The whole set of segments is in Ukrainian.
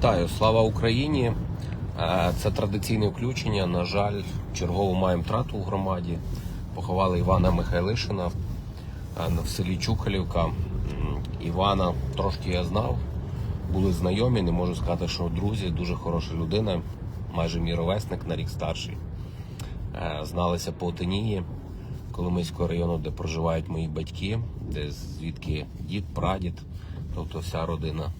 Вітаю, слава Україні! Е, Це традиційне включення. На жаль, чергову маємо втрату у громаді. Поховали Івана Михайлишина е, в селі Чухалівка. Івана трошки я знав, були знайомі, не можу сказати, що друзі, дуже хороша людина, майже мій ровесник на рік старший. Е, Зналися по Отинії, Коломийського району, де проживають мої батьки, де звідки дід, прадід, тобто вся родина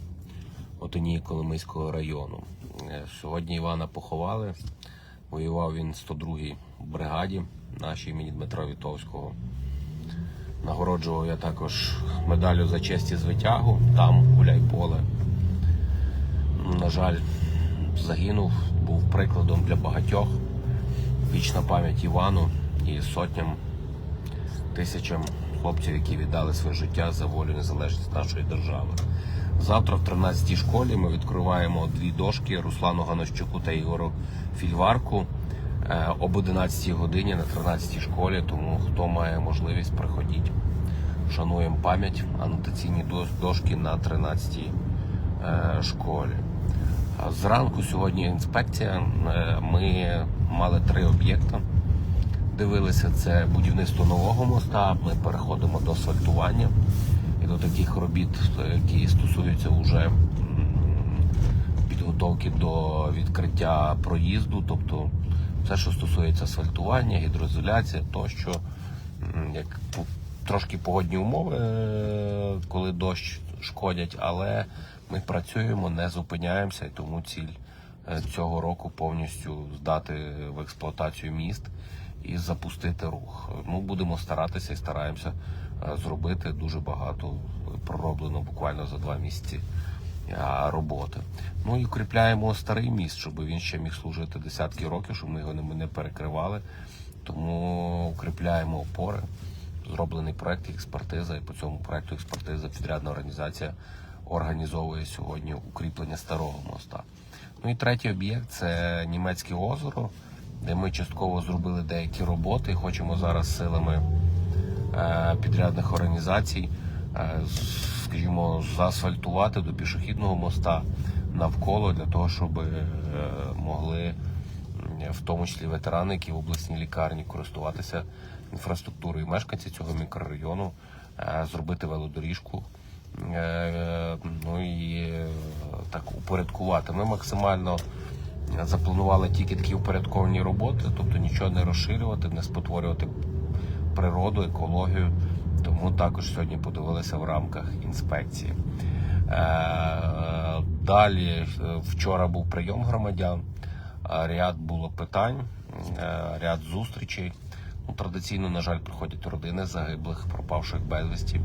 Отинії Коломийського району. Е, Сьогодні Івана поховали. Воював він в 102-й бригаді нашій імені Дмитра Вітовського. Нагороджував я також медаллю за честь і звитягу, там гуляй поле. На жаль, загинув, був прикладом для багатьох. Вічна пам'ять Івану і сотням, тисячам хлопців, які віддали своє життя за волю і незалежність нашої держави. Завтра в 13-й школі ми відкриваємо дві дошки Руслану Ганощуку та Ігору Фільварку е, об 11-й годині на 13-й школі. Тому хто має можливість, приходіть. Шануємо пам'ять анотаційні дошки на 13-й е, школі. Зранку сьогодні інспекція. Е, Ми мали три об'єкти. Дивилися це будівництво нового моста. Ми переходимо до асфальтування і до таких робіт, які стосуються вже підготовки до відкриття проїзду, тобто все, що стосується асфальтування, гідроізоляція, тощо як трошки погодні умови, е, коли дощ шкодять, але ми працюємо, не зупиняємося, і тому ціль е, цього року повністю здати в експлуатацію міст і запустити рух. Ну, будемо старатися і стараємося зробити дуже багато пророблено буквально за два місяці роботи. Ну і укріпляємо старий міст, щоб він ще міг служити десятки років, щоб ми його не- перекривали. Тому укріпляємо опори. Зроблений проект експертиза, і по цьому проекту експертиза підрядна організація організовує сьогодні укріплення старого моста. Ну і третій об'єкт це німецьке озеро, де ми частково зробили деякі роботи. Хочемо зараз силами е, підрядних організацій, е, скажімо, заасфальтувати до пішохідного моста навколо для того, щоб е, могли в тому числі ветерани, які в обласній лікарні користуватися інфраструктурою мешканці цього мікрорайону, е, зробити велодоріжку. е, Ну і е, так упорядкувати. Ми максимально запланували тільки такі упорядковані роботи, тобто нічого не розширювати, не спотворювати природу, екологію. Тому також сьогодні подивилися в рамках інспекції. Е, Далі е, вчора був прийом громадян, е, ряд було питань, ряд зустрічей. Ну, традиційно, на жаль, приходять родини загиблих, пропавших безвісті.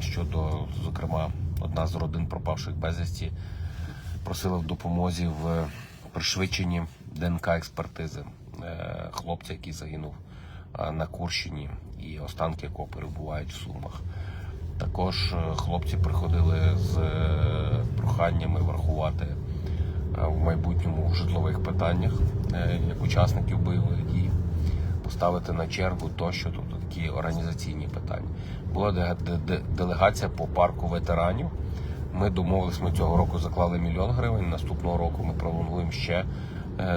Щодо, зокрема, одна з родин пропавших безвісті просила в допомозі в пришвидшенні ДНК експертизи хлопця, який загинув на Курщині, і останки якого перебувають в Сумах. Також е, хлопці приходили з е, проханнями врахувати е, в майбутньому в житлових питаннях е, як учасників бойових дій, поставити на чергу тощо, тобто такі організаційні питання. Була де- де- де- делегація по парку ветеранів. Ми домовились, ми цього року заклали мільйон гривень. Наступного року ми пролонгуємо ще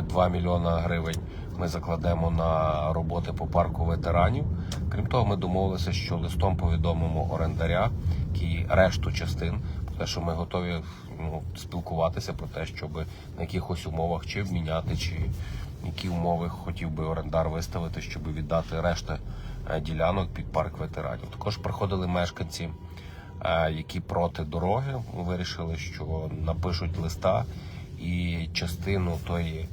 2 мільйона гривень. Ми закладемо на роботи по парку ветеранів. Крім того, ми домовилися, що листом повідомимо орендаря, який решту частин, про те, що ми готові ну, спілкуватися про те, щоб на якихось умовах чи вміняти, чи які умови хотів би орендар виставити, щоб віддати решту е, ділянок під парк ветеранів. Також приходили мешканці е, які проти дороги вирішили, що напишуть листа і частину тої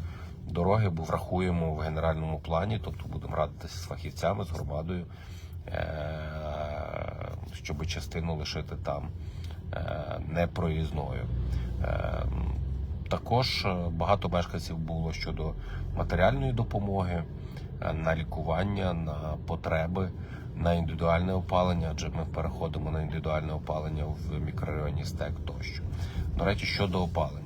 дороги бо врахуємо в генеральному плані, тобто будемо радитися з фахівцями, з громадою, е, щоб частину лишити там е, непроїзною. Е, Також багато мешканців було щодо матеріальної допомоги на лікування, на потреби, на індивідуальне опалення, адже ми переходимо на індивідуальне опалення в мікрорайоні СТЕК тощо. До речі, щодо опалення,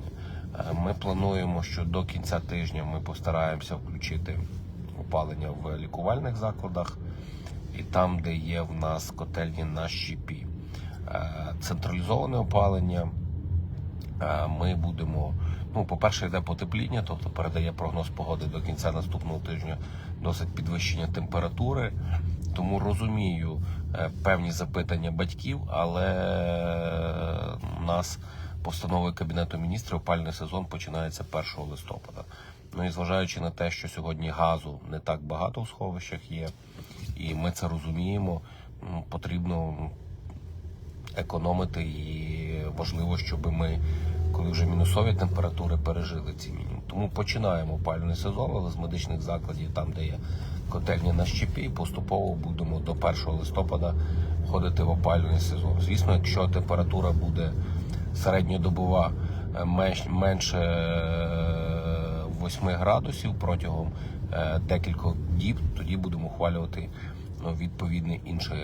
ми плануємо, що до кінця тижня ми постараємося включити опалення в лікувальних закладах і там, де є в нас котельні на щепі. Е, Централізоване опалення Е, Ми будемо, ну, по-перше, йде потепління, тобто передає прогноз погоди до кінця наступного тижня досить підвищення температури. Тому розумію е, певні запитання батьків, але нас постановою Кабінету міністрів опальний сезон починається 1 листопада. Ну і зважаючи на те, що сьогодні газу не так багато в сховищах є, і ми це розуміємо, потрібно економити і важливо, щоб ми, коли вже мінусові температури, пережили ці мінімум. Тому починаємо опалювальний сезон, але з медичних закладів, там, де є котельні на щепі, поступово будемо до 1 листопада входити в опалювальний сезон. Звісно, якщо температура буде середньодобова е, менше е, 8 градусів протягом е, декількох діб, тоді будемо ухвалювати ну, відповідне інше,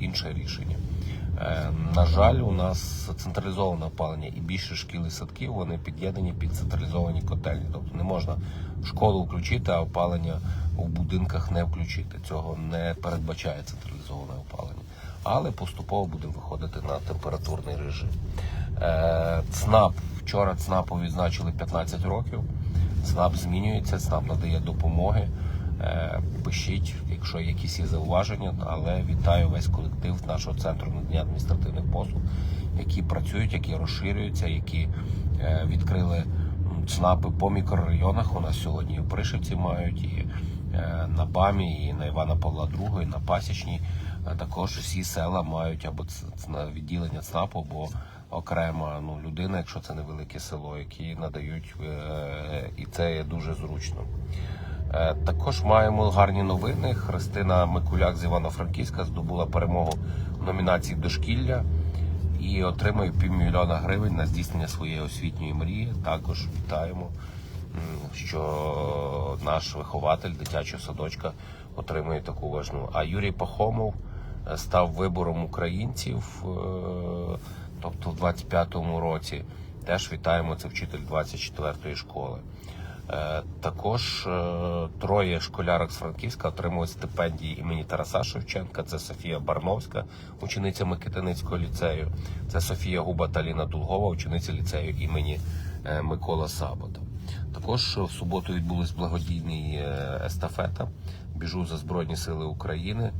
інше рішення. Е, На жаль, у нас централізоване опалення і більше шкіл і садків вони під'єднані під централізовані котельні. Тобто не можна школу включити, а опалення у будинках не включити. Цього не передбачає централізоване опалення. Але поступово будемо виходити на температурний режим. Е, ЦНАП вчора ЦНАПу відзначили 15 років. ЦНАП змінюється, ЦНАП надає допомоги. Е, Пишіть, якщо є якісь є зауваження, але вітаю весь колектив нашого центру надання адміністративних послуг, які працюють, які розширюються, які е, відкрили ЦНАПи по мікрорайонах. У нас сьогодні і в Пришивці мають, і на БАМі, і на Івана Павла II, і на Пасічній. Також всі села мають або відділення ЦНАПу, або окрема ну, людина, якщо це невелике село, які надають, е, і це є дуже зручно. Е, Також маємо гарні новини. Христина Микуляк з Івано-Франківська здобула перемогу в номінації дошкілля і отримує півмільйона гривень на здійснення своєї освітньої мрії. Також вітаємо, що наш вихователь дитячого садочка отримує таку важну. А Юрій Пахомов став вибором українців, е, тобто в 25-му році. Теж вітаємо це вчитель 24-ї школи. Е, Також е, троє школярок з Франківська отримують стипендії імені Тараса Шевченка. Це Софія Барновська, учениця Микитиницького ліцею. Це Софія Губа та Ліна Дулгова, учениця ліцею імені Микола Сабота. Також в суботу відбулась благодійний е, естафета. Біжу за Збройні Сили України.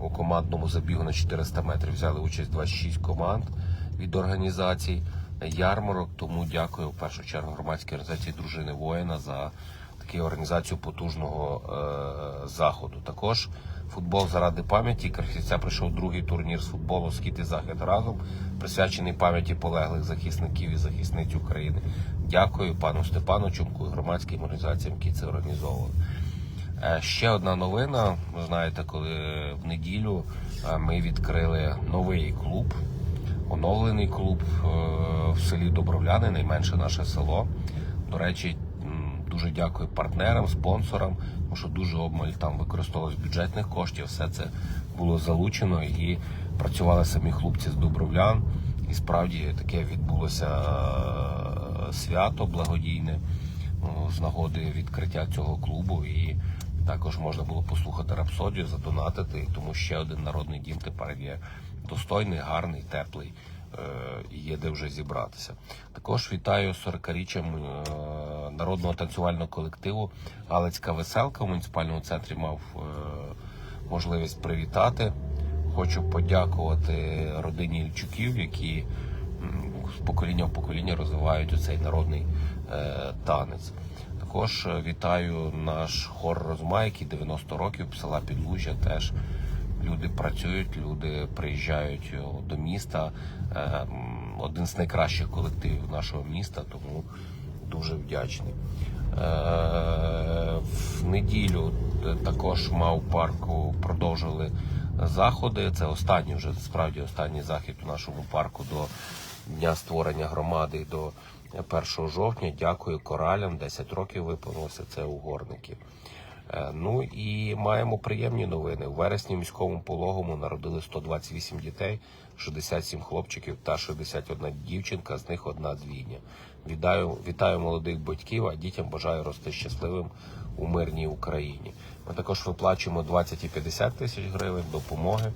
У командному забігу на 400 метрів взяли участь 26 команд від організацій ярмарок. Тому дякую в першу чергу громадській організації дружини воїна за таку організацію потужного е, заходу. Також футбол заради пам'яті. Крахівця прийшов другий турнір з футболу Схід і захід разом, присвячений пам'яті полеглих захисників і захисниць України. Дякую пану Степану Чумку і громадським організаціям, які це організовували. Е, Ще одна новина. Ви знаєте, коли в неділю е, ми відкрили новий клуб, оновлений клуб е, в селі Добровляни, найменше наше село. До речі, дуже дякую партнерам, спонсорам, тому що дуже обмаль там використовувалось бюджетних коштів. Все це було залучено і працювали самі хлопці з Добровлян. І справді таке відбулося свято благодійне ну, з нагоди відкриття цього клубу. І також можна було послухати рапсодію, задонатити. Тому ще один народний дім тепер є достойний, гарний, теплий. е, Є де вже зібратися. Також вітаю з 40-річчям е, народного танцювального колективу Галицька веселка в муніципальному центрі мав е, можливість привітати. Хочу подякувати родині Ільчуків, які з покоління в покоління розвивають оцей народний танець. Також е, вітаю наш хор Розмайки 90 років села Підлужжя. Теж люди працюють, люди приїжджають до міста. Е, Один з найкращих колективів нашого міста, тому дуже вдячний. Е, В неділю е, також мав парку продовжили заходи. Це останній вже справді останній захід у нашому парку до дня створення громади до 1 жовтня. Дякую коралям. 10 років виповнилося. Це угорники. Е, Ну і маємо приємні новини. У вересні міському пологому народили 128 дітей, 67 хлопчиків та 61 дівчинка, з них одна двійня. Вітаю, вітаю молодих батьків, а дітям бажаю рости щасливим у мирній Україні. Ми також виплачуємо 20 і 50 тисяч гривень допомоги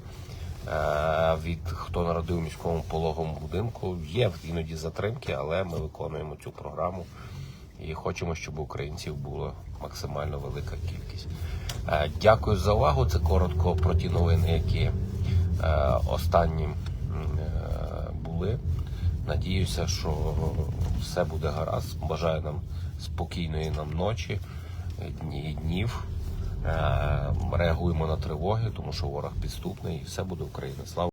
Від хто народив у міському пологовому будинку є іноді затримки, але ми виконуємо цю програму і хочемо, щоб українців було максимально велика кількість. Е, Дякую за увагу. Це коротко про ті новини, які е, останні е, були. Надіюся, що все буде гаразд. Бажаю нам спокійної нам ночі, е, дні днів. Е, Реагуємо на тривоги, тому що ворог підступний і все буде Україна. Слава